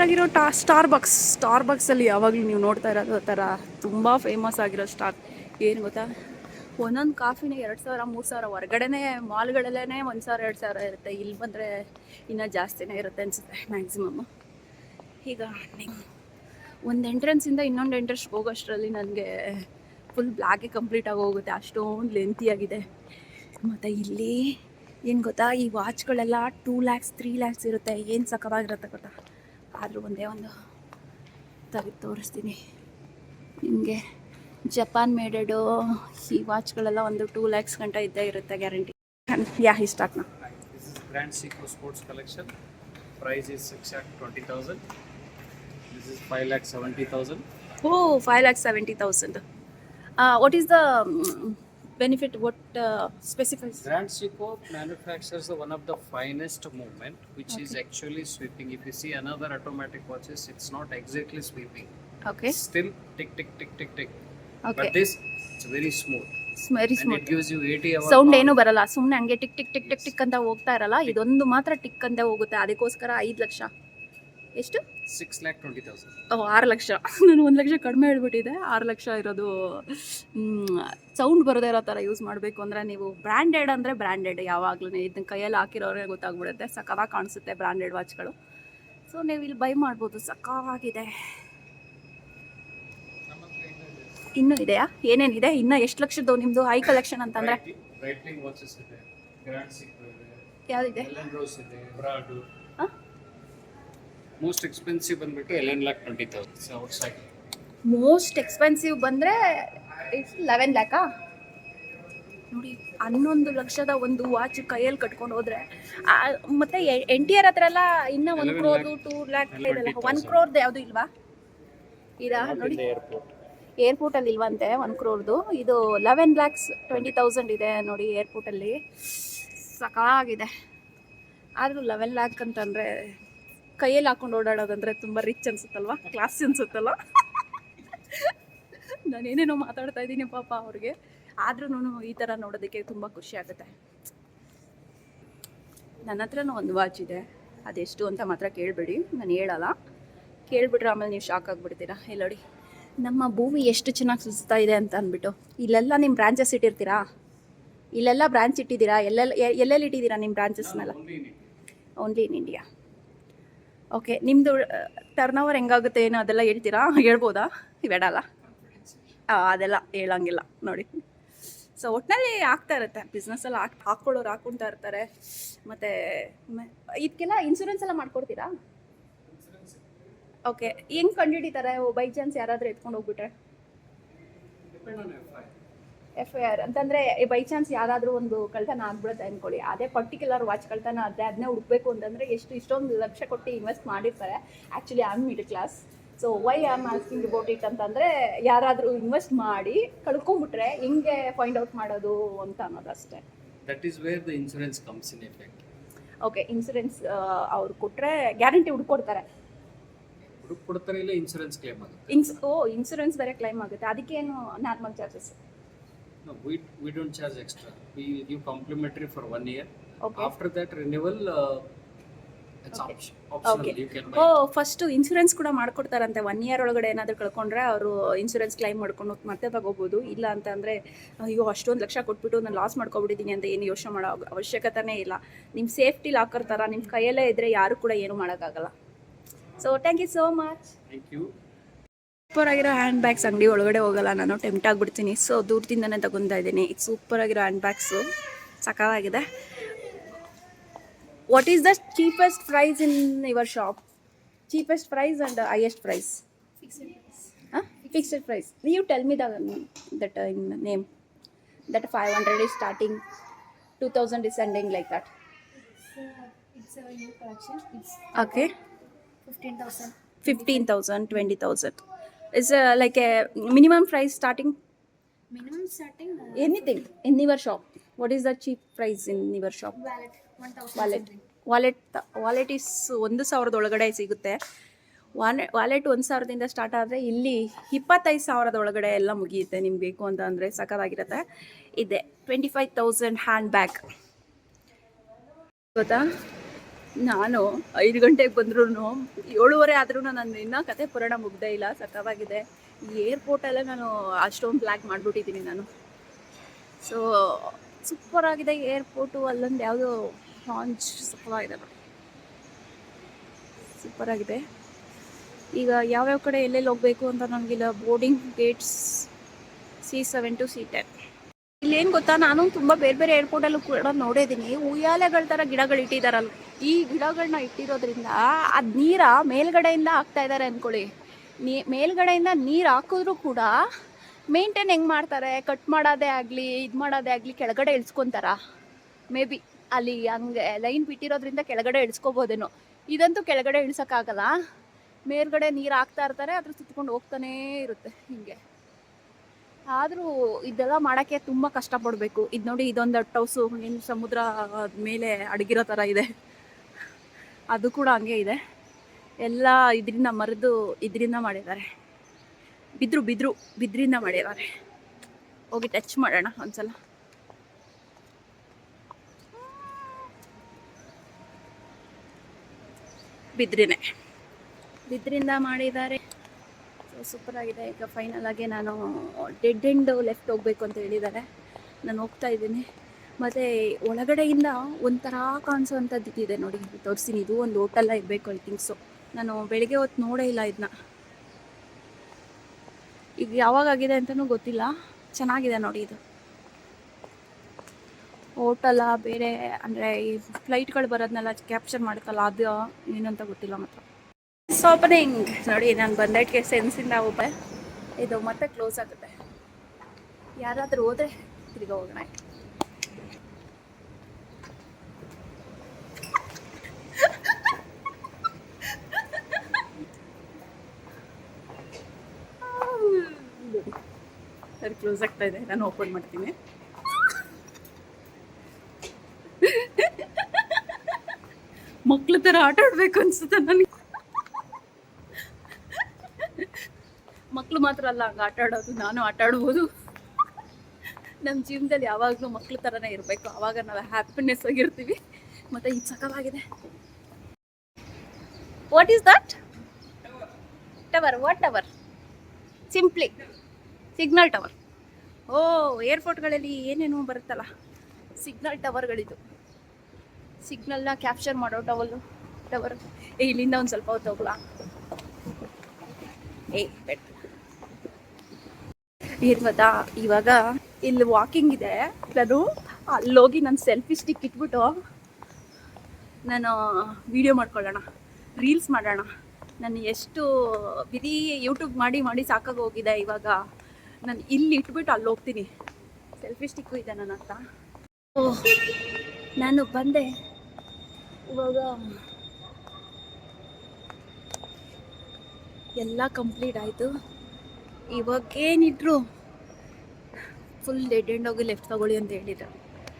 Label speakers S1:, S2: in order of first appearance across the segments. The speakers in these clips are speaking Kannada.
S1: ಆಗಿರೋ ಟಾ ಸ್ಟಾರ್ ಬಾಕ್ಸ್ ಸ್ಟಾರ್ ಯಾವಾಗಲೂ ನೀವು ನೋಡ್ತಾ ಇರೋದು ಆ ಥರ ತುಂಬ ಫೇಮಸ್ ಆಗಿರೋ ಸ್ಟಾರ್. ಏನು ಗೊತ್ತಾ? ಒಂದೊಂದು ಕಾಫಿನೇ ಎರಡು ಸಾವಿರ, ಮೂರು ಸಾವಿರ ಹೊರಗಡೆನೇ ಮಾಲ್ಗಳಲ್ಲೇ ಒಂದು ಸಾವಿರ, ಎರಡು ಸಾವಿರ ಇರುತ್ತೆ. ಇಲ್ಲಿ ಬಂದರೆ ಇನ್ನೂ ಜಾಸ್ತಿನೇ ಇರುತ್ತೆ ಅನಿಸುತ್ತೆ ಮ್ಯಾಕ್ಸಿಮಮ್ ಈಗ ಒಂದು ಎಂಟ್ರೆನ್ಸಿಂದ ಇನ್ನೊಂದು ಎಂಟ್ರೆನ್ಸ್ ಹೋಗೋಷ್ಟರಲ್ಲಿ ನನಗೆ ಫುಲ್ ಬ್ಲ್ಯಾಗೆ ಕಂಪ್ಲೀಟ್ ಆಗಿ ಹೋಗುತ್ತೆ. ಅಷ್ಟೊಂದು ಲೆಂತಿಯಾಗಿದೆ ಮತ್ತು ಇಲ್ಲಿ ಏನು ಗೊತ್ತಾ? ಈ ವಾಚ್ಗಳೆಲ್ಲ ಟೂ ಲ್ಯಾಕ್ಸ್ ತ್ರೀ ಲ್ಯಾಕ್ಸ್ ಇರುತ್ತೆ. ಏನು ಸಕ್ಕತ್ತಾಗಿರುತ್ತೆ ಗೊತ್ತಾ? ಆದರೂ ಒಂದೇ ಒಂದು ತೆಗೆದು ತೋರಿಸ್ತೀನಿ ನಿಮಗೆ ಜಪಾನ್ ಮೇಡೆಡು ಈ ವಾಚ್ಗಳೆಲ್ಲ ಒಂದು ಟೂ ಲ್ಯಾಕ್ಸ್ ಗಂಟ ಇದ್ದೇ ಇರುತ್ತೆ ಗ್ಯಾರಂಟಿ ಯಾ ಇಷ್ಟಾಕ್ನ
S2: This is Grand Seiko Sports Collection. Price is 6 lakh 20,000. This is 5 lakh 70,000.
S1: O five lakhs seventy thousand what is the benefit uh, specifies?
S2: Grand Seiko manufactures the one of the finest movement, which is actually sweeping. If you see another automatic watches, it's not exactly sweeping.
S1: Okay.
S2: It's still tick, tick, tick, tick, tick.
S1: Okay.
S2: But this, it's very smooth.
S1: Very
S2: And
S1: smooth.
S2: it gives you 80 hour
S1: sound. ಏನು ಬರಲ್ಲ ಸುಮ್ಮನೆ ಹಂಗೆ tick tick tick tick tick ಅಂತ ಹೋಗ್ತಾ ಇರಲ್ಲ ಇದೊಂದು ಮಾತ್ರ ಟಿಕ್ ಅಂತ ಹೋಗುತ್ತೆ ಅದಕ್ಕೋಸ್ಕರ ಐದು ಲಕ್ಷ ಎಷ್ಟು?
S2: ಸಿಕ್ಸ್ ಲ್ಯಾಕ್ ಟ್ವೆಂಟಿ ತೌಸಂಡ್
S1: ಓ ಆರು ಲಕ್ಷ. ನಾನು ಒಂದು ಲಕ್ಷ ಕಡಿಮೆ ಹೇಳ್ಬಿಟ್ಟಿದೆ ಆರು ಲಕ್ಷ ಇರೋದು ಸೌಂಡ್ ಬರದೇ ಇರೋ ಥರ ಯೂಸ್ ಮಾಡಬೇಕು ಅಂದರೆ ನೀವು ಬ್ರ್ಯಾಂಡೆಡ್ ಅಂದರೆ ಬ್ರ್ಯಾಂಡೆಡ್ ಯಾವಾಗಲೂ ಇದನ್ನ ಕೈಯಲ್ಲಿ ಹಾಕಿರೋರಿಗೆ ಗೊತ್ತಾಗ್ಬಿಡುತ್ತೆ. ಸಖತ್ತಾಗಿ ಕಾಣಿಸುತ್ತೆ ಬ್ರ್ಯಾಂಡೆಡ್ ವಾಚ್ಗಳು ಸೊ ನೀವು ಇಲ್ಲಿ ಬೈ ಮಾಡ್ಬೋದು. ಸಖತ್ತಾಗಿದೆ. ಇನ್ನೂ ಇದೆಯಾ? ಏನೇನಿದೆ ಇನ್ನೂ ಎಷ್ಟು ಲಕ್ಷದ್ದು? ನಿಮ್ಮದು ಹೈ ಕಲೆಕ್ಷನ್ ಅಂತಂದರೆ. ಯಾವುದಿದೆ?
S2: ಮೋಸ್ಟ್ ಎಕ್ಸ್ಪೆನ್ಸಿವ್ ಬಂದ್ಬಿಟ್ಟು eleven lakh twenty thousand outside
S1: most expensive ಬಂದರೆ ಇಟ್ಸ್ ಲೆವೆನ್ ಲ್ಯಾಕಾ ನೋಡಿ ಹನ್ನೊಂದು ಲಕ್ಷದ ಒಂದು ವಾಚ್ ಕೈಯಲ್ಲಿ ಕಟ್ಕೊಂಡು ಹೋದ್ರೆ ಮತ್ತೆ ಎನ್ ಟಿ ಆರ್ ಹತ್ರ ಎಲ್ಲ ಇನ್ನ ಒನ್
S2: 11
S1: ಕ್ರೋರ್ದು
S2: lakh,
S1: ಟೂ ಲ್ಯಾಕ್ ಇದೆಲ್ಲ
S2: 20,000.
S1: ಒನ್ ಕ್ರೋರ್ದು ಯಾವುದು ಇಲ್ವಾ? ಇದಾ ನೋಡಿ.
S2: ಏರ್ಪೋರ್ಟ್
S1: ಅಲ್ಲಿ ಇಲ್ವಂತೆ ಒನ್ ಕ್ರೋರ್ದು ಇದು ಲೆವೆನ್ ಲ್ಯಾಕ್ಸ್ ಟ್ವೆಂಟಿ ತೌಸಂಡ್ ಇದೆ ನೋಡಿ ಏರ್ಪೋರ್ಟಲ್ಲಿ ಸಕಾಗಿದೆ ಆದರೂ ಲೆವೆನ್ ಲ್ಯಾಕ್ ಅಂತಂದರೆ ಕೈಯಲ್ಲಿ ಹಾಕೊಂಡು ಓಡಾಡೋದಂದ್ರೆ ತುಂಬ ರಿಚ್ ಅನ್ಸುತ್ತಲ್ವಾ? ಕ್ಲಾಸ್ ಅನ್ಸುತ್ತಲ್ಲ ನಾನೇನೇನೋ ಮಾತಾಡ್ತಾ ಇದ್ದೀನಿ ಪಾಪ ಅವ್ರಿಗೆ. ಆದ್ರೂ ಈ ಥರ ನೋಡೋದಕ್ಕೆ ತುಂಬ ಖುಷಿ ಆಗುತ್ತೆ. ನನ್ನ ಹತ್ರನೂ ಒಂದು ವಾಚ್ ಇದೆ. ಅದೆಷ್ಟು ಅಂತ ಮಾತ್ರ ಕೇಳಬೇಡಿ. ನಾನು ಹೇಳಲ್ಲ. ಕೇಳ್ಬಿಟ್ರೆ ಆಮೇಲೆ ನೀವು ಶಾಕ್ ಆಗಿಬಿಡ್ತೀರಾ. ನೋಡಿ ನಮ್ಮ ಭೂಮಿ ಎಷ್ಟು ಚೆನ್ನಾಗಿ ಸುಸ್ತಾ ಇದೆ ಅಂತ ಅಂದ್ಬಿಟ್ಟು. ಇಲ್ಲೆಲ್ಲ ನಿಮ್ಮ ಬ್ರಾಂಚಸ್ ಇಟ್ಟಿರ್ತೀರಾ? ಇಲ್ಲೆಲ್ಲ ಬ್ರಾಂಚ್ ಇಟ್ಟಿದ್ದೀರಾ? ಎಲ್ಲೆಲ್ಲ ಎಲ್ಲೆಲ್ಲಿ ಇಟ್ಟಿದ್ದೀರಾ ನಿಮ್ಮ ಬ್ರಾಂಚಸ್ನೆಲ್ಲ ಓನ್ಲಿ ಇನ್ ಇಂಡಿಯಾ ಓಕೆ ನಿಮ್ಮದು ಟರ್ನ್ ಓವರ್ ಹೆಂಗಾಗುತ್ತೆ ಏನೋ ಅದೆಲ್ಲ ಹೇಳ್ತೀರಾ? ಹೇಳ್ಬೋದಾ? ಬೇಡಲ್ಲ ಅದೆಲ್ಲ ಹೇಳಂಗಿಲ್ಲ, ನೋಡಿ. ಸೊ ಒಟ್ಟಿನಲ್ಲಿ ಆಗ್ತಾ ಇರುತ್ತೆ ಬಿಸ್ನೆಸ್ಸಲ್ಲಿ ಹಾಕ್ ಹಾಕ್ಕೊಳ್ಳೋರು ಹಾಕ್ಕೊಳ್ತಾ ಇರ್ತಾರೆ. ಮತ್ತು ಇದಕ್ಕೆಲ್ಲ ಇನ್ಸೂರೆನ್ಸ್ ಎಲ್ಲ ಮಾಡ್ಕೊಡ್ತೀರಾ? ಓಕೆ ಹೆಂಗೆ ಕಂಡುಹಿಡಿತಾರೆ? ಬೈ ಚಾನ್ಸ್ ಯಾರಾದರೂ ಎತ್ಕೊಂಡು ಹೋಗ್ಬಿಟ್ರೆ? ಎಫ್ ಐ ಆರ್ ಅಂತಂದರೆ ಬೈ ಚಾನ್ಸ್ ಯಾರಾದರೂ ಒಂದು ಕಳ್ತನ ಆಗ್ಬಿಡುತ್ತೆ ಅಂದ್ಕೊಳ್ಳಿ ಅದೇ ಪರ್ಟಿಕ್ಯುಲರ್ ವಾಚ್ ಕಳ್ತನ ಆದರೆ ಅದನ್ನೇ ಹುಡುಕ್ಬೇಕು ಅಂತಂದರೆ ಎಷ್ಟು ಇಷ್ಟೊಂದು ಲಕ್ಷ ಕೊಟ್ಟು ಇನ್ವೆಸ್ಟ್ ಮಾಡಿರ್ತಾರೆ. Actually I am middle class so why am asking about it ಅಂತಂದರೆ ಯಾರಾದರೂ ಇನ್ವೆಸ್ಟ್ ಮಾಡಿ ಕಳ್ಕೊಂಡ್ಬಿಟ್ರೆ ಹೆಂಗೆ ಫೈಂಡ್ ಔಟ್ ಮಾಡೋದು ಅಂತ ಅನ್ನೋದಷ್ಟೇ.
S2: That is where the insurance comes in effect
S1: okay insurance ಅವ್ರು ಕೊಟ್ಟರೆ ಗ್ಯಾರಂಟಿ ಹುಡ್ಕೊಡ್ತಾರೆ.
S2: ಹುಡುಕ್ ಕೊಡ್ತಾರೆ ಇಲ್ಲ ಇನ್ಸೂರೆನ್ಸ್ ಕ್ಲೇಮ್ ಆಗುತ್ತೆ?
S1: ಇನ್ಸ್ ಓ ಇನ್ಸೂರೆನ್ಸ್ ಬೇರೆ ಕ್ಲೈಮ್ ಆಗುತ್ತೆ. ಅದಕ್ಕೇನು normal charges
S2: No, we, we don't charge extra. We give complimentary for one year.
S1: Okay.
S2: After that renewal, uh, it's
S1: Okay.
S2: option, optional.
S1: Okay.
S2: You can
S1: oh
S2: buy.
S1: First insurance ಕೂಡ ಮಾಡ್ಕೊಡ್ತಾರಂತೆ ಒನ್ ಇಯರ್ ಒಳಗಡೆ ಏನಾದರೂ ಕಳ್ಕೊಂಡ್ರೆ ಅವರು ಇನ್ಸೂರೆನ್ಸ್ ಕ್ಲೈಮ್ ಮಾಡ್ಕೊಂಡು ಮತ್ತೆ ತಗೋಬೋದು ಇಲ್ಲ ಅಂತ ಅಂದರೆ ಅಯ್ಯೋ ಅಷ್ಟೊಂದು ಲಕ್ಷ ಕೊಟ್ಬಿಟ್ಟು ನಾನು ಲಾಸ್ ಮಾಡ್ಕೊಬಿಟ್ಟಿದ್ದೀನಿ ಅಂತ ಏನು ಯೋಚನೆ ಮಾಡೋ ಅವಶ್ಯಕತೆನೇ ಇಲ್ಲ ನಿಮ್ಮ ಸೇಫ್ಟಿ ಲಾಕರ್ ಥರ ನಿಮ್ಮ ಕೈಯಲ್ಲೇ ಇದ್ದರೆ ಯಾರು ಕೂಡ ಏನು ಮಾಡೋಕ್ಕಾಗಲ್ಲ so thank you so much
S2: Thank you.
S1: Super ಆಗಿರೋ ಹ್ಯಾಂಡ್ ಬ್ಯಾಗ್ಸ್ ಅಂಗಡಿ ಒಳಗಡೆ ಹೋಗಲ್ಲ ನಾನು ಟೆಂಪ್ಟ್ ಆಗಿಬಿಡ್ತೀನಿ. ಸೊ ದೂರದಿಂದನೇ ತಗೊತಾ ಇದ್ದೀನಿ. ಇದು ಸೂಪರ್ ಆಗಿರೋ ಹ್ಯಾಂಡ್ ಬ್ಯಾಗ್ಸು ಸಖತ್ತಾಗಿದೆ what is the cheapest price in your shop cheapest price and highest price fixed price you tell me the that in name that five hundred is starting two thousand is ending like that. Okay
S3: fifteen thousand
S1: fifteen thousand twenty thousand is like a minimum price starting
S3: Minimum starting anything
S1: anything your shop what is the cheap price in in shop
S3: wallet.
S1: Wallet wallet wallet is ಒಂದು ಸಾವಿರದ ಒಳಗಡೆ ಸಿಗುತ್ತೆ. ವಾಲೆ ವಾಲೆಟ್ ಒಂದು ಸಾವಿರದಿಂದ ಸ್ಟಾರ್ಟ್ ಆದರೆ ಇಲ್ಲಿ ಇಪ್ಪತ್ತೈದು ಸಾವಿರದ ಒಳಗಡೆ ಎಲ್ಲ ಮುಗಿಯುತ್ತೆ ನಿಮ್ಗೆ ಬೇಕು ಅಂತ ಅಂದರೆ ಸಖತ್ತಾಗಿರುತ್ತೆ. ಇದೆ twenty five thousand handbag ಗೊತ್ತಾ? ನಾನು ಐದು ಗಂಟೆಗೆ ಬಂದ್ರೂ ಏಳುವರೆ ಆದ್ರೂ ನಾನು ಇನ್ನೂ ಕತೆ ಪುರಾಣ ಮುಗ್ದೇ ಇಲ್ಲ ಸಖವಾಗಿದೆ ಈ ಏರ್ಪೋರ್ಟಲ್ಲೇ ನಾನು ಅಷ್ಟೊಂದು ಬ್ಲ್ಯಾಕ್ ಮಾಡಿಬಿಟ್ಟಿದ್ದೀನಿ ನಾನು. ಸೊ ಸೂಪರ್ ಆಗಿದೆ ಏರ್ಪೋರ್ಟು ಅಲ್ಲೊಂದು ಯಾವುದೋ ಲಾಂಚ್ ಸಖವಾಗಿದೆ ಸೂಪರ್ ಆಗಿದೆ. ಈಗ ಯಾವ್ಯಾವ ಕಡೆ ಎಲ್ಲೆಲ್ಲಿ ಹೋಗಬೇಕು ಅಂತ ನನಗಿಲ್ಲ boarding gates C seven to C ten ಇಲ್ಲೇನು ಗೊತ್ತಾ, ನಾನು ತುಂಬಾ ಬೇರೆ ಬೇರೆ ಏರ್ಪೋರ್ಟಲ್ಲೂ ಕೂಡ ನೋಡಿದೀನಿ ಉಯ್ಯಾಲೆಗಳ ತರ ಗಿಡಗಳು ಇಟ್ಟಿದಾರಲ್ಲ ಈ ಗಿಡಗಳನ್ನ ಇಟ್ಟಿರೋದ್ರಿಂದ ಅದ್ ನೀರ ಮೇಲ್ಗಡೆಯಿಂದ ಹಾಕ್ತಾ ಇದಾರೆ ಅನ್ಕೊಳ್ಳಿ. ಮೇಲ್ಗಡೆಯಿಂದ ನೀರು ಹಾಕಿದ್ರು ಕೂಡ ಮೇಂಟೈನ್ ಹೆಂಗ್ ಮಾಡ್ತಾರೆ? ಕಟ್ ಮಾಡೋದೇ ಆಗಲಿ, ಇದು ಮಾಡೋದೇ ಆಗಲಿ ಕೆಳಗಡೆ ಇಳಿಸ್ಕೊಂತಾರ? ಮೇ ಬಿ ಅಲ್ಲಿ ಹಂಗೆ ಲೈನ್ ಬಿಟ್ಟಿರೋದ್ರಿಂದ ಕೆಳಗಡೆ ಇಳಿಸ್ಕೋಬೋದೇನೋ. ಇದಂತೂ ಕೆಳಗಡೆ ಇಳ್ಸೋಕ್ಕಾಗಲ್ಲ. ಮೇಲ್ಗಡೆ ನೀರು ಹಾಕ್ತಾ ಇರ್ತಾರೆ, ಅದ್ರ ಸುತ್ಕೊಂಡು ಹೋಗ್ತಾನೇ ಇರುತ್ತೆ ಹೀಗೆ. ಆದರೂ ಇದೆಲ್ಲ ಮಾಡೋಕ್ಕೆ ತುಂಬ ಕಷ್ಟಪಡಬೇಕು. ಇದು ನೋಡಿ ಇದೊಂದು ಹೌಸು ಏನು ಸಮುದ್ರ ಮೇಲೆ ಅಡಗಿರೋ ಥರ ಇದೆ. ಅದು ಕೂಡ ಹಂಗೆ ಇದೆ. ಎಲ್ಲ ಇದರಿಂದ ಮರೆದು ಇದರಿಂದ ಮಾಡಿದ್ದಾರೆ. ಬಿದ್ರು ಬಿದ್ರು, ಬಿದ್ರಿಂದ ಮಾಡಿದ್ದಾರೆ. ಹೋಗಿ ಟಚ್ ಮಾಡೋಣ ಒಂದ್ಸಲ. ಬಿದ್ರಿನೇ. ಬಿದ್ರಿಂದ ಮಾಡಿದ್ದಾರೆ. ಸೂಪರ್ ಆಗಿದೆ ಈಗ ಫೈನಲ್ ಆಗಿ ನಾನು ಡೆಡ್ ಎಂಡ್ ಲೆಫ್ಟ್ ಹೋಗಬೇಕು ಅಂತ ಹೇಳಿದ್ದಾರೆ. ನಾನು ಹೋಗ್ತಾ ಇದ್ದೀನಿ. ಮತ್ತು ಒಳಗಡೆಯಿಂದ ಒಂಥರ ಕಾಣಿಸೋವಂಥದ್ದು ಇದೆ ನೋಡಿ, ತೋರಿಸ್ತೀನಿ. ಇದು ಒಂದು ಹೋಟೆಲ್ಲ ಇರಬೇಕು ಐ ಥಿಂಕ್ ಸೊ ನಾನು ಬೆಳಿಗ್ಗೆ ಹೊತ್ತು ನೋಡೇ ಇಲ್ಲ ಇದನ್ನ ಈಗ ಯಾವಾಗ ಆಗಿದೆ ಅಂತಲೂ ಗೊತ್ತಿಲ್ಲ. ಚೆನ್ನಾಗಿದೆ ನೋಡಿ ಇದು. ಹೋಟೆಲ್ಲ ಬೇರೆ, ಅಂದರೆ ಈ ಫ್ಲೈಟ್ಗಳು ಬರೋದನ್ನೆಲ್ಲ ಕ್ಯಾಪ್ಚರ್ ಮಾಡುತ್ತಲ್ಲ, ಅದು ಏನಂತ ಗೊತ್ತಿಲ್ಲ ಮಾತ್ರ. ಓಪನಿಂಗ್ ನೋಡಿ ನಾನು ಬಂದಕ್ಕೆ ಸೆನ್ಸಿಂದ ಒಬ್ಬ ಇದು ಮತ್ತೆ ಕ್ಲೋಸ್ ಆಗುತ್ತೆ. ಯಾರಾದರೂ ಹೋದ್ರೆ ತಿರ್ಗಾ ಹೋಗೋಣ. ಸರಿ ಕ್ಲೋಸ್ ಆಗ್ತಾ ಇದೆ. ನಾನು ಓಪನ್ ಮಾಡ್ತೀನಿ. ಮಕ್ಳ ಥರ ಆಟ ಆಡ್ಬೇಕು ಅನ್ಸುತ್ತೆ ನನಗೆ. ಮಕ್ಕಳು ಮಾತ್ರ ಅಲ್ಲ, ಹಂಗೆ ಆಟ ಆಡೋದು, ನಾನು ಆಟ ಆಡ್ಬೋದು. ನಮ್ಮ ಜೀವನದಲ್ಲಿ ಯಾವಾಗಲೂ ಮಕ್ಳ ಥರನೇ ಇರಬೇಕು. ಆವಾಗ ನಾವು ಹ್ಯಾಪಿನೆಸ್ ಆಗಿರ್ತೀವಿ. ಮತ್ತು ಇದು ಸಕಲಾಗಿದೆ. What is that tower what tower simply signal tower oh ಏರ್ಪೋರ್ಟ್ಗಳಲ್ಲಿ ಏನೇನು ಬರುತ್ತಲ್ಲ ಸಿಗ್ನಲ್ ಟವರ್ಗಳಿದು ಸಿಗ್ನಲ್ನ ಕ್ಯಾಪ್ಚರ್ ಮಾಡೋ ಟವಲ್ಲು ಟವರ್ ಏ, ಇಲ್ಲಿಂದ ಒಂದು ಸ್ವಲ್ಪ ಹೊತ್ತು ಹೋಗ್ಲಾ? ಏ ಬೇಡ ಏನು ಇವಾಗ ಇಲ್ಲಿ ವಾಕಿಂಗ್ ಇದೆ. ನಾನು ಅಲ್ಲೋಗಿ ನನ್ನ ಸೆಲ್ಫಿ ಸ್ಟಿಕ್ ಇಟ್ಬಿಟ್ಟು ನಾನು ವಿಡಿಯೋ ಮಾಡ್ಕೊಳ್ಳೋಣ. ರೀಲ್ಸ್ ಮಾಡೋಣ. ನಾನು ಎಷ್ಟು ಬರೀ ಯೂಟ್ಯೂಬ್ ಮಾಡಿ ಮಾಡಿ ಸಾಕಾಗಿ ಹೋಗಿದೆ ಇವಾಗ. ನಾನು ಇಲ್ಲಿ ಇಟ್ಬಿಟ್ಟು ಅಲ್ಲಿ ಹೋಗ್ತೀನಿ. ಸೆಲ್ಫಿ ಸ್ಟಿಕ್ಕು ಇದೆ ನನ್ನ ಹತ್ರ. ನಾನು ಬಂದೆ. ಇವಾಗ ಎಲ್ಲ ಕಂಪ್ಲೀಟ್ ಆಯಿತು. ಇವಾಗ ಏನಿಟ್ರು ಫುಲ್ ಡೆಡ್ ಎಂಡ್ ಹೋಗಿ ಲೆಫ್ಟ್ ತಗೊಳ್ಳಿ ಅಂತ ಹೇಳಿದ್ರು.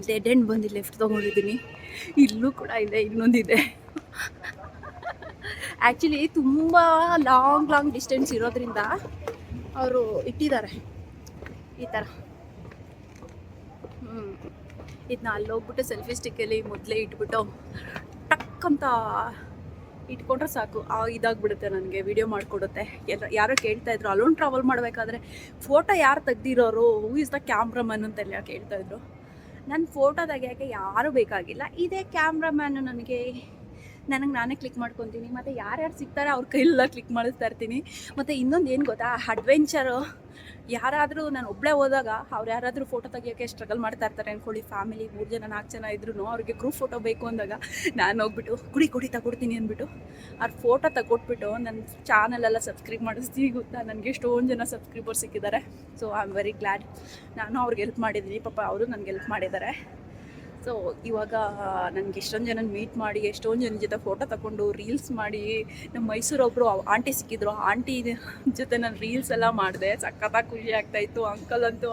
S1: ಡೆಡ್ ಎಂಡ್ ಬಂದು ಲೆಫ್ಟ್ ತೊಗೊಂಡಿದ್ದೀನಿ. ಇಲ್ಲೂ ಕೂಡ ಇದೆ, ಇನ್ನೊಂದಿದೆ. ಆ್ಯಕ್ಚುಲಿ ತುಂಬ ಲಾಂಗ್ ಲಾಂಗ್ ಡಿಸ್ಟೆನ್ಸ್ ಇರೋದ್ರಿಂದ ಅವರು ಇಟ್ಟಿದ್ದಾರೆ. ಈ ಥರ ಹ್ಞೂ ಇದನ್ನ ಅಲ್ಲೋಗ್ಬಿಟ್ಟು ಸೆಲ್ಫಿ ಸ್ಟಿಕ್ಕಲ್ಲಿ ಮೊದಲೇ ಇಟ್ಬಿಟ್ಟು ಟಕ್ ಅಂತ ಇಟ್ಕೊಂಡ್ರೆ ಸಾಕು. ಆ, ಇದಾಗ್ಬಿಡುತ್ತೆ ನನಗೆ ವಿಡಿಯೋ ಮಾಡಿಕೊಡುತ್ತೆ ಎಲ್ಲ ಯಾರೋ ಕೇಳ್ತಾ ಇದ್ರು ಅಲೋನ್ ಟ್ರಾವೆಲ್ ಮಾಡಬೇಕಾದ್ರೆ ಫೋಟೋ ಯಾರು ತೆಗ್ದಿರೋರು ಹೂ ಇಸ್ ದ ಕ್ಯಾಮ್ರಾಮನ್ ಕೇಳ್ತಾ ಇದ್ರು. ನನ್ನ ಫೋಟೋ ತೆಗಿಯೋಕ್ಕೆ ಯಾರೂ ಬೇಕಾಗಿಲ್ಲ. ಇದೇ ಕ್ಯಾಮ್ರಾಮ್ಯಾನು ನನಗೆ ನನಗೆ ನಾನೇ ಕ್ಲಿಕ್ ಮಾಡ್ಕೊತೀನಿ. ಮತ್ತು ಯಾರ್ಯಾರು ಸಿಗ್ತಾರೆ ಅವ್ರ ಕೈಲೆಲ್ಲ ಕ್ಲಿಕ್ ಮಾಡಿಸ್ತಾ ಇರ್ತೀನಿ. ಮತ್ತು ಇನ್ನೊಂದು ಏನು ಗೊತ್ತಾ? ಅಡ್ವೆಂಚರು ಯಾರಾದರೂ ನಾನು ಒಬ್ಬಳೇ ಹೋದಾಗ ಅವ್ರು ಯಾರಾದರೂ ಫೋಟೋ ತೆಗಿಯೋಕ್ಕೆ ಸ್ಟ್ರಗಲ್ ಮಾಡ್ತಾ ಇರ್ತಾರೆ ಅಂದ್ಕೊಳ್ಳಿ ಫ್ಯಾಮಿಲಿ ಮೂರು ಜನ ನಾಲ್ಕು ಜನ ಇದ್ರು ಅವ್ರಿಗೆ ಗ್ರೂಪ್ ಫೋಟೋ ಬೇಕು ಅಂದಾಗ ನಾನು ಹೋಗ್ಬಿಟ್ಟು ಕುಡಿ ಕುಡಿ ತಗೊಡ್ತೀನಿ ಅಂದ್ಬಿಟ್ಟು ಅವ್ರ ಫೋಟೋ ತಗೊಟ್ಬಿಟ್ಟು ನನ್ನ ಚಾನಲೆಲ್ಲ ಸಬ್ಸ್ಕ್ರೈಬ್ ಮಾಡಿಸ್ತೀನಿ ಗೊತ್ತಾ? ನನಗೆ ಎಷ್ಟೊಂದು ಜನ ಸಬ್ಸ್ಕ್ರೈಬರ್ ಸಿಕ್ಕಿದ್ದಾರೆ. So I am very glad ನಾನು ಅವ್ರಿಗೆ ಹೆಲ್ಪ್ ಮಾಡಿದ್ದೀನಿ. ಪಾಪ ಅವರು ನನಗೆ ಹೆಲ್ಪ್ ಮಾಡಿದ್ದಾರೆ. ಸೊ ಇವಾಗ ನನಗೆ ಎಷ್ಟೊಂದು ಜನ ಮೀಟ್ ಮಾಡಿ, ಎಷ್ಟೊಂದು ಜನ ಜೊತೆ ಫೋಟೋ ತಗೊಂಡು ರೀಲ್ಸ್ ಮಾಡಿ ನಮ್ಮ ಮೈಸೂರು ಒಬ್ಬರು ಆಂಟಿ ಸಿಕ್ಕಿದ್ರು. ಆಂಟಿ ಜೊತೆ ನಾನು ರೀಲ್ಸ್ ಎಲ್ಲ ಮಾಡಿದೆ. ಸಖತ್ತಾಗಿ ಖುಷಿ ಆಗ್ತಾಯಿತ್ತು. ಅಂಕಲ್ ಅಂತೂ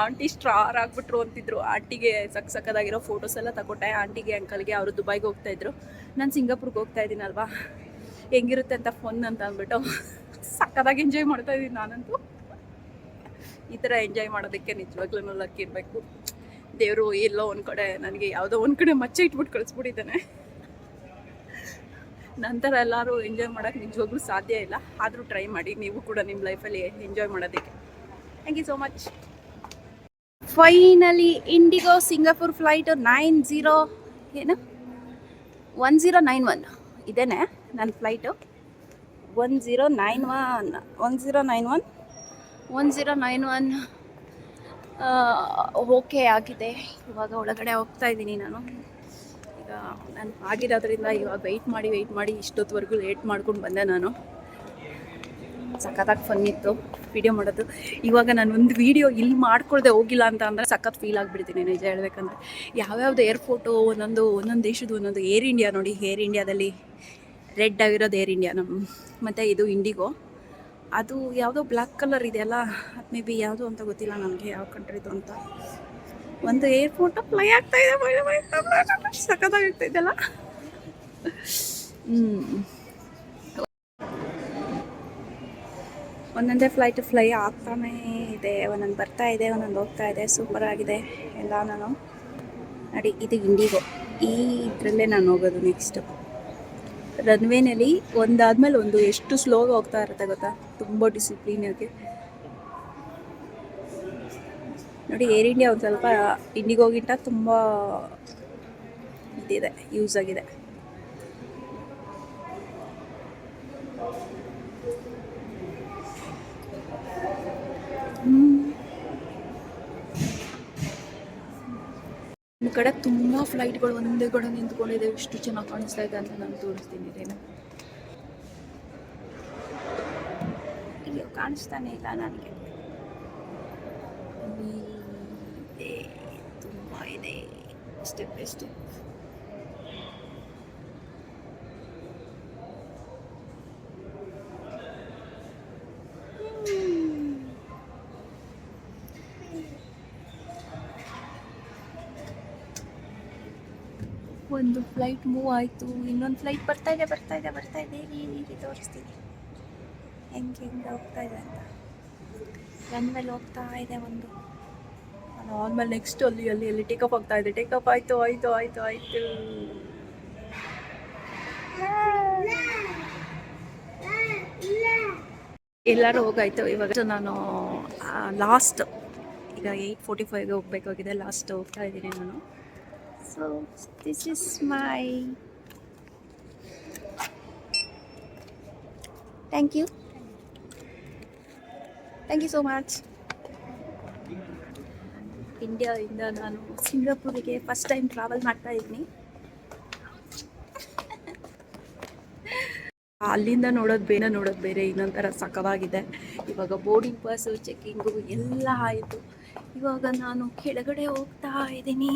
S1: ಆಂಟಿ ಸ್ಟ್ರಾರ್ ಆಗಿಬಿಟ್ರು ಅಂತಿದ್ರು. ಆಂಟಿಗೆ ಸಕ್ ಸಕ್ಕದಾಗಿರೋ ಫೋಟೋಸ್ ಎಲ್ಲ ತಗೊಟ್ಟೆ ಆಂಟಿಗೆ ಅಂಕಲ್ಗೆ ಅವರು ದುಬೈಗೆ ಹೋಗ್ತಾಯಿದ್ರು. ನಾನು ಸಿಂಗಾಪುರ್ಗೆ ಹೋಗ್ತಾ ಇದ್ದೀನಲ್ವಾ ಹೆಂಗಿರುತ್ತೆ ಅಂತ ಫೋನ್ ಅಂತ ಅಂದ್ಬಿಟ್ಟು ಸಕ್ಕದಾಗಿ ಎಂಜಾಯ್ ಮಾಡ್ತಾ ಇದ್ದೀನಿ ನಾನಂತೂ. ಈ ಥರ ಎಂಜಾಯ್ ಮಾಡೋದಕ್ಕೆ ನಿಜವಾಗ್ಲೂ ಲಕ್ ಇರಬೇಕು. ದೇವರು ಎಲ್ಲೋ ಒಂದು ಕಡೆ ನನಗೆ ಯಾವುದೋ ಒಂದು ಕಡೆ ಮಚ್ಚೆ ಇಟ್ಬಿಟ್ಟು ಕಳಿಸ್ಬಿಟ್ಟಿದ್ದಾನೆ. ನಂತರ ಎಲ್ಲರೂ ಎಂಜಾಯ್ ಮಾಡೋಕ್ಕೆ ನಿಜವಾಗ್ಲೂ ಸಾಧ್ಯ ಇಲ್ಲ. ಆದರೂ ಟ್ರೈ ಮಾಡಿ, ನೀವು ಕೂಡ ನಿಮ್ಮ ಲೈಫಲ್ಲಿ ಎಂಜಾಯ್ ಮಾಡೋದಕ್ಕೆ. Thank you so much finally IndiGo Singapore flight nine zero ಏನು? ಒನ್ ಜೀರೋ ನೈನ್ ಒನ್ ಇದೇನೆ ನನ್ನ flight one zero nine one one zero nine one one zero nine one okay ಆಗಿದೆ. ಇವಾಗ ಒಳಗಡೆ ಹೋಗ್ತಾ ಇದ್ದೀನಿ ನಾನು. ಈಗ ನಾನು ಆಗಿರೋದ್ರಿಂದ ಇವಾಗ ವೆಯ್ಟ್ ಮಾಡಿ ವೆಯ್ಟ್ ಮಾಡಿ ಇಷ್ಟೊತ್ತವರೆಗೂ ಲೇಟ್ ಮಾಡ್ಕೊಂಡು ಬಂದೆ ನಾನು. ಸಖತ್ತಾಗಿ ಫನ್ ಇತ್ತು ವಿಡಿಯೋ ಮಾಡೋದು. ಇವಾಗ ನಾನು ಒಂದು ವಿಡಿಯೋ ಇಲ್ಲಿ ಮಾಡ್ಕೊಳ್ದೆ ಹೋಗಿಲ್ಲ ಅಂತ ಅಂದರೆ ಸಖತ್ ಫೀಲ್ ಆಗಿಬಿಡ್ತೀನಿ ನಿಜ ಹೇಳ್ಬೇಕಂದ್ರೆ. ಯಾವ್ಯಾವ್ದು ಏರ್ಪೋರ್ಟು ಒಂದೊಂದು ಒಂದೊಂದು ದೇಶದ್ದು ಒಂದೊಂದು ಏರ್ ಇಂಡಿಯಾ ನೋಡಿ. ಏರ್ ಇಂಡಿಯಾದಲ್ಲಿ ರೆಡ್ ಆಗಿರೋದು ಏರ್ ಇಂಡಿಯಾ ನಮ್ಮ ಮತ್ತು ಇದು ಇಂಡಿಗೋ ಅದು ಯಾವುದೋ ಬ್ಲ್ಯಾಕ್ ಕಲರ್ ಇದೆಯಲ್ಲ, ಅದು ಮೇ ಬಿ ಯಾವುದು ಅಂತ ಗೊತ್ತಿಲ್ಲ ನನಗೆ, ಯಾವ ಕಂಟ್ರಿದು ಅಂತ. ಒಂದು ಏರ್ಪೋರ್ಟ್ ಫ್ಲೈ ಆಗ್ತಾ ಇದೆ ಸಖತ್ತಾಗಿರ್ತಾ ಇದೆಯಲ್ಲ. ಹ್ಞೂ ಒಂದೊಂದೇ ಫ್ಲೈಟ್ ಫ್ಲೈ ಆಗ್ತಾನೇ ಇದೆ, ಒಂದೊಂದು ಬರ್ತಾ ಇದೆ, ಒಂದೊಂದು ಹೋಗ್ತಾ ಇದೆ ಸೂಪರ್ ಆಗಿದೆ, ಎಲ್ಲ ನಾನು. ನೋಡಿ, ಇದು ಇಂಡಿಗೋ ಈ ಇದರಲ್ಲೇ ನಾನು ಹೋಗೋದು ನೆಕ್ಸ್ಟು ರನ್ವೇನಲ್ಲಿ ಒಂದಾದ್ಮೇಲೆ ಒಂದು ಎಷ್ಟು ಸ್ಲೋಗೆ ಹೋಗ್ತಾ ಇರುತ್ತೆ ಗೊತ್ತಾ? ತುಂಬ ಡಿಸಿಪ್ಲಿನ್ ಆಗಿ ನೋಡಿ, ಏರ್ ಇಂಡಿಯಾ ಒಂದು ಸ್ವಲ್ಪ ಇಂಡಿಗೋಗಿಂತ ತುಂಬ ಇದಿದೆ, ಯೂಸ್ ಆಗಿದೆ. ಈ ಕಡೆ ತುಂಬ ಫ್ಲೈಟ್ಗಳು ಒಂದೇ ಕಡೆ ನಿಂತ್ಕೊಂಡಿದೆ ಎಷ್ಟು ಚೆನ್ನಾಗಿ ಕಾಣಿಸ್ತಾ ಇದೆ ಅಂತ ನಾನು ತೋರಿಸ್ತೀನಿ, ಇದೇನು ಅಯ್ಯೋ ಕಾಣಿಸ್ತಾನೆ ಇಲ್ಲ ನನಗೆ. ತುಂಬ ಇದೆ ಸ್ಟೆಪ್ ಬೈ ಸ್ಟೆಪ್ ಒಂದು ಫ್ಲೈಟ್ ಮೂವ್ ಆಯಿತು. ಇನ್ನೊಂದು ಫ್ಲೈಟ್ ಬರ್ತಾ ಇದೆ ಬರ್ತಾ ಇದೆ ಬರ್ತಾ ಇದೆ. ರೀತಿ ತೋರಿಸ್ತೀನಿ. ಹೆಂಗೆ ಹೆಂಗೆ ಹೋಗ್ತಾ ಇದೆ ಅಂತ. ರನ್ ಮೇಲೆ ಹೋಗ್ತಾ ಇದೆ ಒಂದು. ನಾರ್ಮಲ್ ನೆಕ್ಸ್ಟ್ ಅಲ್ಲಿ ಅಲ್ಲಿ ಅಲ್ಲಿ ಟೇಕಪ್ ಆಗ್ತಾ ಇದೆ. ಟೇಕಪ್ ಆಯಿತು ಆಯಿತು ಆಯಿತು ಆಯಿತು. ಎಲ್ಲರೂ ಹೋಗಾಯ್ತು. ಇವಾಗ ನಾನು ಲಾಸ್ಟ್ ಈಗ ಏಯ್ಟ್ ಫೋರ್ಟಿ ಫೈವ್ಗೆ ಹೋಗ್ಬೇಕಾಗಿದೆ. ಲಾಸ್ಟ್ ಹೋಗ್ತಾ ಇದ್ದೀನಿ ನಾನು. So this is my thank you thank you so much ಇಂಡಿಯಾದಿಂದ ನಾನು ಸಿಂಗಾಪುರಿಗೆ ಫಸ್ಟ್ ಟೈಮ್ ಟ್ರಾವೆಲ್ ಮಾಡ್ತಾ ಇದ್ದೀನಿ. ಅಲ್ಲಿಂದ ನೋಡೋದು ಬೇರೆ ನೋಡೋದು ಬೇರೆ, ಇನ್ನೊಂಥರ ಸಖವಾಗಿದೆ. ಇವಾಗ ಬೋರ್ಡಿಂಗ್ ಪಾಸು ಚೆಕ್ಕಿಂಗು ಎಲ್ಲ ಆಯಿತು. ಇವಾಗ ನಾನು ಕೆಳಗಡೆ ಹೋಗ್ತಾ ಇದ್ದೀನಿ.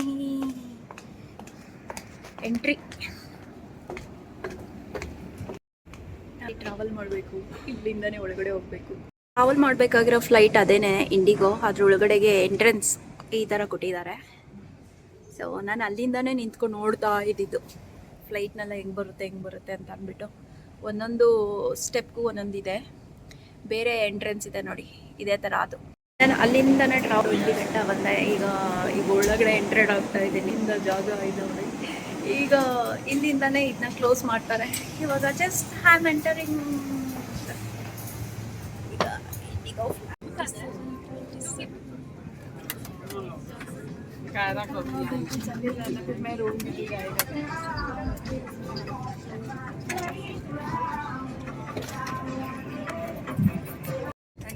S1: ಎಂಟ್ರಿ ಟ್ರಾವೆಲ್ ಮಾಡಬೇಕು, ಇಲ್ಲಿಂದನೇ ಒಳಗಡೆ ಹೋಗಬೇಕು. ಟ್ರಾವೆಲ್ ಮಾಡಬೇಕಾಗಿರೋ ಫ್ಲೈಟ್ ಅದೇನೆ ಇಂಡಿಗೋ ಅದ್ರ ಒಳಗಡೆಗೆ ಎಂಟ್ರೆನ್ಸ್ ಈ ಥರ ಕೊಟ್ಟಿದ್ದಾರೆ. ಸೊ ನಾನು ಅಲ್ಲಿಂದನೇ ನಿಂತ್ಕೊಂಡು ನೋಡ್ತಾ ಇದ್ದಿದ್ದು. ಫ್ಲೈಟ್ನೆಲ್ಲ ಹೆಂಗೆ ಬರುತ್ತೆ ಹೆಂಗೆ ಬರುತ್ತೆ ಅಂತ ಅಂದ್ಬಿಟ್ಟು. ಒಂದೊಂದು ಸ್ಟೆಪ್ಗೂ ಒಂದೊಂದಿದೆ. ಬೇರೆ ಎಂಟ್ರೆನ್ಸ್ ಇದೆ ನೋಡಿ. ಇದೇ ಥರ ಅದು. ನಾನು ಅಲ್ಲಿಂದನೇ ಟ್ರಾವೆಲ್ ಇಲ್ಲಿ ಗಂಟ ಬಂದೆ. ಈಗ ಈಗ ಒಳಗಡೆ ಎಂಟ್ರೆಡ್ ಆಗ್ತಾ ಇದೆ. ನಿಂದ ಜಾಗ ಇದೆ ಈಗ ಇಲ್ಲಿಂದನೇ ಇದನ್ನ ಕ್ಲೋಸ್ ಮಾಡ್ತಾರೆ. ಇವಾಗ ಜಸ್ಟ್ ಹ್ಯಾಮ್ ಎಂಟರಿಂಗ್ ಈಗ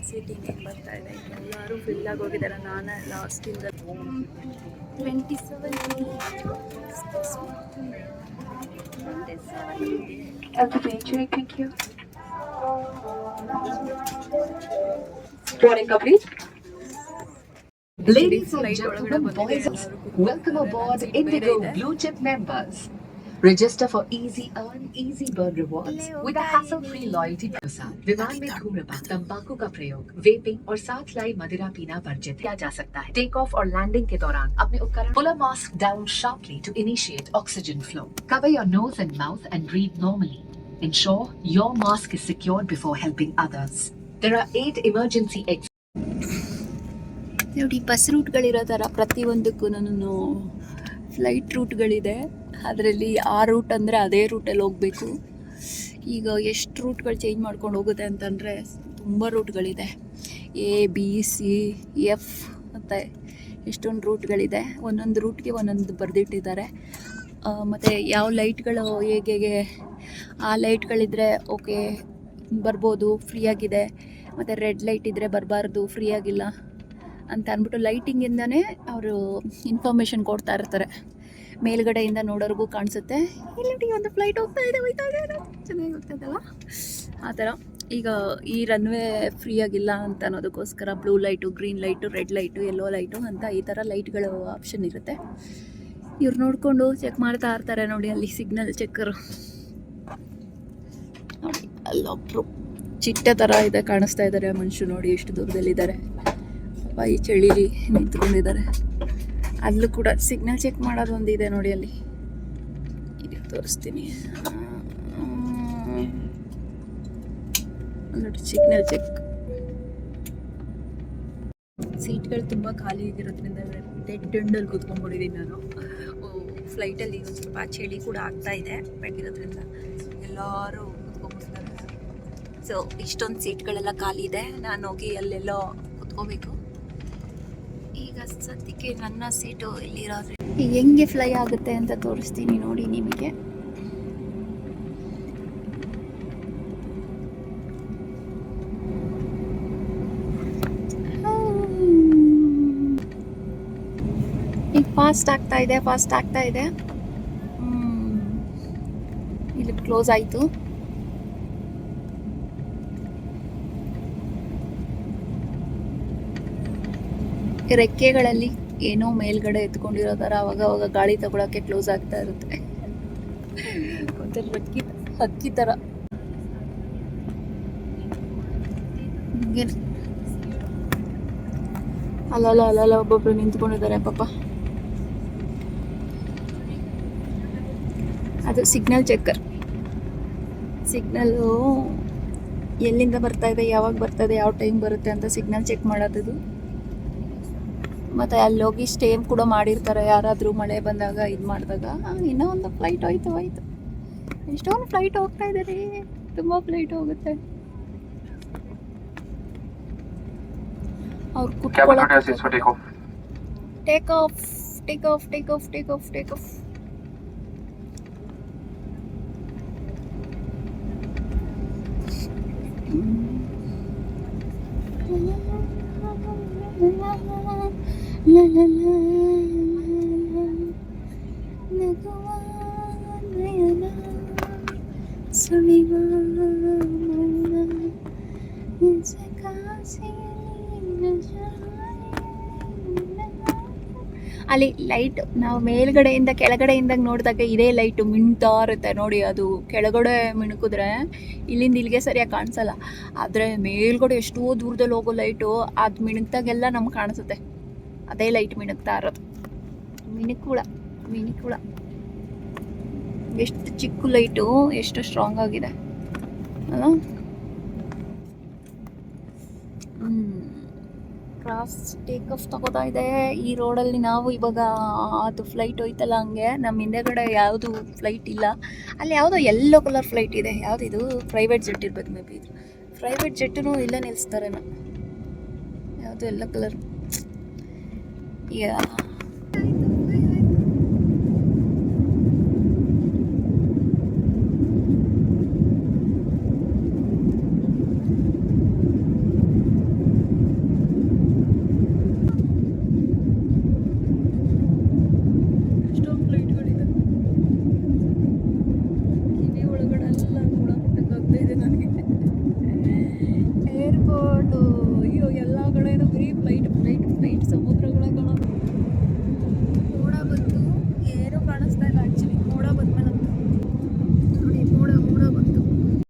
S1: ಸೀಟಿಂಗ್ ಹೆಂಗೆ ಬರ್ತಾ ಇದೆ ಎಲ್ಲರೂ ಫಿಲ್ ಆಗಿ ಹೋಗಿದ್ದಾರೆ ನಾನು ಲಾಸ್ಟಿಂದ twenty seven
S4: Okay, check, Morning complete. Ladies and gentlemen, boys, welcome aboard Indigo Blue Chip members. Register for easy earn, easy burn rewards with a hassle-free loyalty program. विमान में धूम्रपान तंबाकू का प्रयोग वेपिंग और साथ लाई मदिरा पीना वर्जित किया जा सकता है टेक ऑफ और लैंडिंग के Ensure your mask is secured before helping others. There are eight emergency exits.
S1: ನೋಡಿ ಬಸ್ ರೂಟ್ಗಳಿರೋ ಥರ ಪ್ರತಿಯೊಂದಕ್ಕೂ ನಾನು ಫ್ಲೈಟ್ ರೂಟ್ಗಳಿದೆ ಅದರಲ್ಲಿ ಆ ರೂಟ್ ಅಂದರೆ ಅದೇ ರೂಟಲ್ಲಿ ಹೋಗಬೇಕು. ಈಗ ಎಷ್ಟು ರೂಟ್ಗಳು ಚೇಂಜ್ ಮಾಡ್ಕೊಂಡು ಹೋಗುತ್ತೆ ಅಂತಂದರೆ ತುಂಬ ರೂಟ್ಗಳಿದೆ ಎ ಬಿ ಸಿ ಎಫ್ ಮತ್ತು ಎಷ್ಟೊಂದು ರೂಟ್ಗಳಿದೆ ಒಂದೊಂದು ರೂಟ್ಗೆ ಒಂದೊಂದು ಬರೆದಿಟ್ಟಿದ್ದಾರೆ. ಮತ್ತು ಯಾವ ಲೈಟ್ಗಳು ಹೇಗೆ ಆ ಲೈಟ್ಗಳಿದ್ದರೆ ಓಕೆ ಬರ್ಬೋದು ಫ್ರೀಯಾಗಿದೆ ಮತ್ತು ರೆಡ್ ಲೈಟ್ ಇದ್ದರೆ ಬರಬಾರ್ದು ಫ್ರೀ ಆಗಿಲ್ಲ ಅಂತ ಅಂದ್ಬಿಟ್ಟು ಲೈಟಿಂಗಿಂದನೇ ಅವರು ಇನ್ಫಾರ್ಮೇಷನ್ ಕೊಡ್ತಾ ಇರ್ತಾರೆ. ಮೇಲ್ಗಡೆಯಿಂದ ನೋಡೋರ್ಗೂ ಕಾಣಿಸುತ್ತೆ. ಇಲ್ಲಿ ಒಂದು ಫ್ಲೈಟ್ ಹೋಗ್ತಾ ಇದೆ ಹೋಗ್ತಾ ಇದೆ ಚೆನ್ನಾಗಿ ಆ ಥರ. ಈಗ ಈ ರನ್ವೇ ಫ್ರೀ ಆಗಿಲ್ಲ ಅಂತ ಅನ್ನೋದಕ್ಕೋಸ್ಕರ blue light green light red light yellow light ಅಂತ ಈ ಥರ ಲೈಟ್ಗಳು ಆಪ್ಷನ್ ಇರುತ್ತೆ. ಇವ್ರು ನೋಡಿಕೊಂಡು ಚೆಕ್ ಮಾಡ್ತಾ ಇರ್ತಾರೆ ನೋಡಿ ಅಲ್ಲಿ ಸಿಗ್ನಲ್ ಚೆಕ್ಕರು ನೋಡಿ, ಅಲ್ಲೊಬ್ರು. ಚಿಟ್ಟೆ ತರ ಇದೆ, ಕಾಣಿಸ್ತಾ ಇದ್ದಾರೆ ಮನುಷ್ಯ ನೋಡಿ ಎಷ್ಟು ದೂರದಲ್ಲಿದ್ದಾರೆ. ಬಾಯಿ ಈ ಚಳಿಲಿ ನಿಂತ್ಕೊಂಡಿದ್ದಾರೆ. ಅಲ್ಲೂ ಕೂಡ ಸಿಗ್ನಲ್ ಚೆಕ್ ಮಾಡೋದು ಒಂದಿದೆ ನೋಡಿ ಅಲ್ಲಿ. ತೋರಿಸ್ತೀನಿ. ನೋಡಿ ಸಿಗ್ನಲ್ ಚೆಕ್ ಸೀಟ್ಗಳು ತುಂಬ ಖಾಲಿ ಆಗಿರೋದ್ರಿಂದ ಡೆಡ್ ಎಂಡಲ್ಲಿ ಕೂತ್ಕೊಂಡ್ಬಿಟ್ಟಿದ್ದೀನಿ ನಾನು. ಫ್ಲೈಟಲ್ಲಿ ಸ್ವಲ್ಪ ಚಳಿ ಕೂಡ ಆಗ್ತಾ ಇದೆ. ಬೆಳಗಿರೋದ್ರಿಂದ ಎಲ್ಲರೂ ಸೊ ಇಷ್ಟೊಂದು ಸೀಟ್ಗಳೆಲ್ಲ ಖಾಲಿ ಇದೆ. ನಾನು ಹೋಗಿ ಅಲ್ಲೆಲ್ಲೋ ಕುತ್ಕೋಬೇಕು. ಈಗ ಸದ್ಯಕ್ಕೆ ನನ್ನ ಸೀಟು ಇಲ್ಲಿರೋದ್ರೆ ಹೆಂಗೆ ಫ್ಲೈ ಆಗುತ್ತೆ ಅಂತ ತೋರಿಸ್ತೀನಿ ನೋಡಿ ನಿಮಗೆ. ಈಗ ಫಾಸ್ಟ್ ಆಗ್ತಾ ಇದೆ ಫಾಸ್ಟ್ ಆಗ್ತಾ ಇದೆ. ಇಲ್ಲಿ ಕ್ಲೋಸ್ ಆಯಿತು. ರೆಕ್ಕೆಗಳಲ್ಲಿ ಏನೋ ಮೇಲ್ಗಡೆ ಎತ್ಕೊಂಡಿರೋ ಥರ ಅವಾಗ ಅವಾಗ ಗಾಳಿ ತಗೊಳಕ್ಕೆ ಕ್ಲೋಸ್ ಆಗ್ತಾ ಇರುತ್ತೆ. ಒಂಥರ ಹಕ್ಕಿ ಹಿಂಗೇನೆ ಅಲ್ಲಲ್ಲ ಅಲ್ಲಲ್ಲ, ಒಬ್ಬೊಬ್ರು ನಿಂತ್ಕೊಂಡಿದ್ದಾರೆ ಪಾಪ. ಅದು ಸಿಗ್ನಲ್ ಚೆಕ್ಕರ್ ಸಿಗ್ನಲ್ಲು ಎಲ್ಲಿಂದ ಬರ್ತಾ ಇದೆ, ಯಾವಾಗ ಬರ್ತಾ ಇದೆ, ಯಾವ ಟೈಮ್ ಬರುತ್ತೆ ಅಂತ ಸಿಗ್ನಲ್ ಚೆಕ್ ಮಾಡೋದು ಮತ್ತು ಅಲ್ಲಿ ಹೋಗಿ ಸ್ಟೇಮ್ ಕೂಡ ಮಾಡಿರ್ತಾರೆ. ಯಾರಾದರೂ ಮಳೆ ಬಂದಾಗ ಇದು ಮಾಡಿದಾಗ. ಇನ್ನೂ ಒಂದು ಫ್ಲೈಟ್ ಹೋಯ್ತು ಹೋಯ್ತು. ಎಷ್ಟೊಂದು ಫ್ಲೈಟ್ ಹೋಗ್ತಾ ಇದೆ ರೀ. ತುಂಬ ಫ್ಲೈಟ್ ಹೋಗುತ್ತೆ. ಅವ್ರು take off take off take off take off take off ಅಲ್ಲಿ ಲೈಟ್ ನಾವು ಮೇಲ್ಗಡೆಯಿಂದ ಕೆಳಗಡೆಯಿಂದ ನೋಡಿದಾಗ ಇದೇ ಲೈಟು ಮಿಣ್ತಾ ಇರುತ್ತೆ. ನೋಡಿ, ಅದು ಕೆಳಗಡೆ ಮಿಣುಕಿದ್ರೆ ಇಲ್ಲಿಂದ ಇಲ್ಲಿಗೆ ಸರಿಯಾಗಿ ಕಾಣಿಸಲ್ಲ. ಆದರೆ ಮೇಲ್ಗಡೆ ಎಷ್ಟೋ ದೂರದಲ್ಲಿ ಹೋಗೋ ಲೈಟು ಅದು ಮಿಣುಕ್ದಾಗೆಲ್ಲ ನಮ್ಗೆ ಕಾಣಿಸುತ್ತೆ. ಅದೇ ಲೈಟ್ ಮಿಣುಕ್ತಾ ಇರೋದು. ಮಿಣುಕುಳ ಮಿಣುಕುಳ ಎಷ್ಟು ಚಿಕ್ಕ ಲೈಟು ಎಷ್ಟು ಸ್ಟ್ರಾಂಗ್ ಆಗಿದೆ. ಅಲ್ಲ ಕ್ರಾಸ್ ಟೇಕ್ ಆಫ್ ತಗೋತಾ ಇದೆ. ಈ ರೋಡಲ್ಲಿ ನಾವು ಇವಾಗ ಅದು ಫ್ಲೈಟ್ ಹೋಯ್ತಲ್ಲ ಹಂಗೆ ನಮ್ಮ ಹಿಂದೆಗಡೆ ಯಾವುದು ಫ್ಲೈಟ್ ಇಲ್ಲ. ಅಲ್ಲಿ ಯಾವುದೋ ಎಲ್ಲೋ ಕಲರ್ ಫ್ಲೈಟ್ ಇದೆ. ಯಾವುದಿದು ಪ್ರೈವೇಟ್ ಜೆಟ್ ಇರ್ಬೇಕು ಮೇ ಬಿ ಇದು. ಪ್ರೈವೇಟ್ ಜೆಟ್ಟೂ ಇಲ್ಲೇ ನಿಲ್ಲಿಸ್ತಾರೆ ಯಾವುದು ಎಲ್ಲೋ ಕಲರ್ ಯಾ